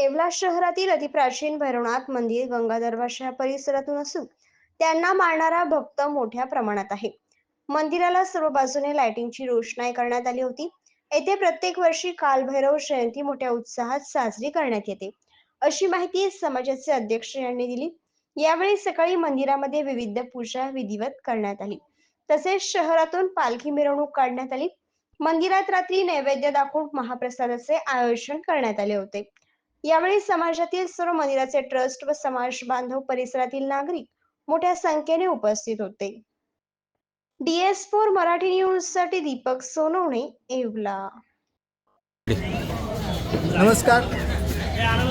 येवला शहरातील अतिप्राचीन भैरवनाथ मंदिर गंगाधरवाशा परिसरातून असून त्यांना मानणारा भक्त मोठ्या प्रमाणात आहे. मंदिराला सर्व बाजूने लाइटिंगची रोषणाई करण्यात आली होती. येथे प्रत्येक वर्षी कालभैरव जयंती मोठ्या उत्साहात साजरी करण्यात येते. अशी माहिती समाजाचे अध्यक्ष यांनी दिली. यावेळी सकाळी मंदिरामध्ये विविध पूजा विधिवत करण्यात आली. तसेच शहरातून पालखी मिरवणूक काढण्यात आली. मंदिरात रात्री नैवेद्य दाखवून महाप्रसादाचे आयोजन करण्यात आले होते. यावेळी समाजातील सर्व मंदिराचे ट्रस्ट व समाज बांधव परिसरातील नागरिक मोठ्या संख्येने उपस्थित होते. डीएस फोर मराठी न्यूजसाठी दीपक सोनवणे येवला. नमस्कार.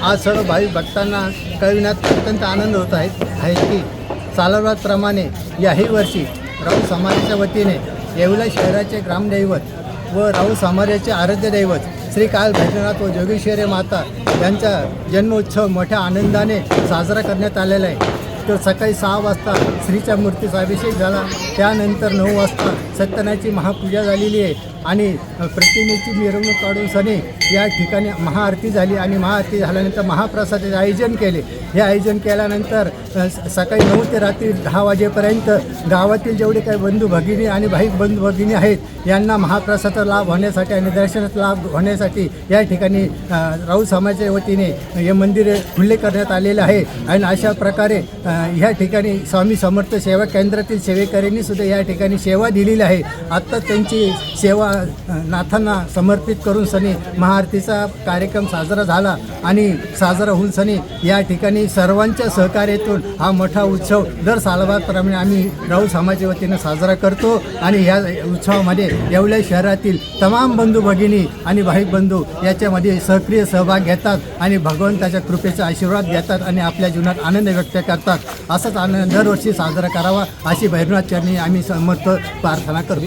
आज सर्व भाविक भक्तांना कळविण्यात अत्यंत आनंद होत आहे. आहे की चालवल्याप्रमाणे याही वर्षी राऊ समाजाच्या वतीने येवला शहराचे ग्रामदैवत व राऊ समाजाचे आराध्य दैवत श्री काल भैरवनाथ व जोगेश्वरी माता यांचा जन्मोत्सव मोठ्या आनंदाने साजरा करण्यात आलेला आहे. तर सकाळी सहा वाजता श्रीच्या मूर्तीचा अभिषेक झाला. त्यानंतर नऊ वाजता सत्यनाची महापूजा झालेली आहे. आणि प्रतिमेची मिरवणूक काढून सने या ठिकाणी महाआरती झाली आणि महाआरती झाल्यानंतर महाप्रसादाचे आयोजन केले. हे आयोजन केल्यानंतर सकाळी नऊ ते रात्री दहा वाजेपर्यंत गावातील जेवढे काही बंधू भगिनी आणि भाई बंधू भगिनी आहेत यांना महाप्रसादाचा लाभ होण्यासाठी आणि दर्शनाचा लाभ होण्यासाठी या ठिकाणी अ, राऊत समाजाच्या वतीने हे मंदिर खुले करण्यात आलेले आहे. आणि अशा प्रकारे ह्या ठिकाणी स्वामी समर्थ सेवा केंद्रातील सेवेकऱ्यांनी सुद्धा या ठिकाणी सेवा दिलेली आहे. आत्ता त्यांची सेवा नाथांना समर्पित करून सनी महाआरतीचा कार्यक्रम साजरा झाला आणि साजरा होऊन सनी या ठिकाणी सर्वांच्या सहकार्यातून हा मोठा उत्सव दर सालाबादप्रमाणे आम्ही राऊत समाजाच्या वतीनं साजरा करतो आणि या उत्सवामध्ये येवल्या शहरातील तमाम बंधू भगिनी आणि भाईक बंधू याच्यामध्ये सक्रिय सहभाग घेतात आणि भगवंताच्या कृपेचा आशीर्वाद घेतात आणि आपल्या जीवनात आनंद व्यक्त करतात. करतात असाच आनंद दरवर्षी साजरा करावा अशी भैरवनाथ चरणी आम्ही समर्थ प्रार्थना करतो.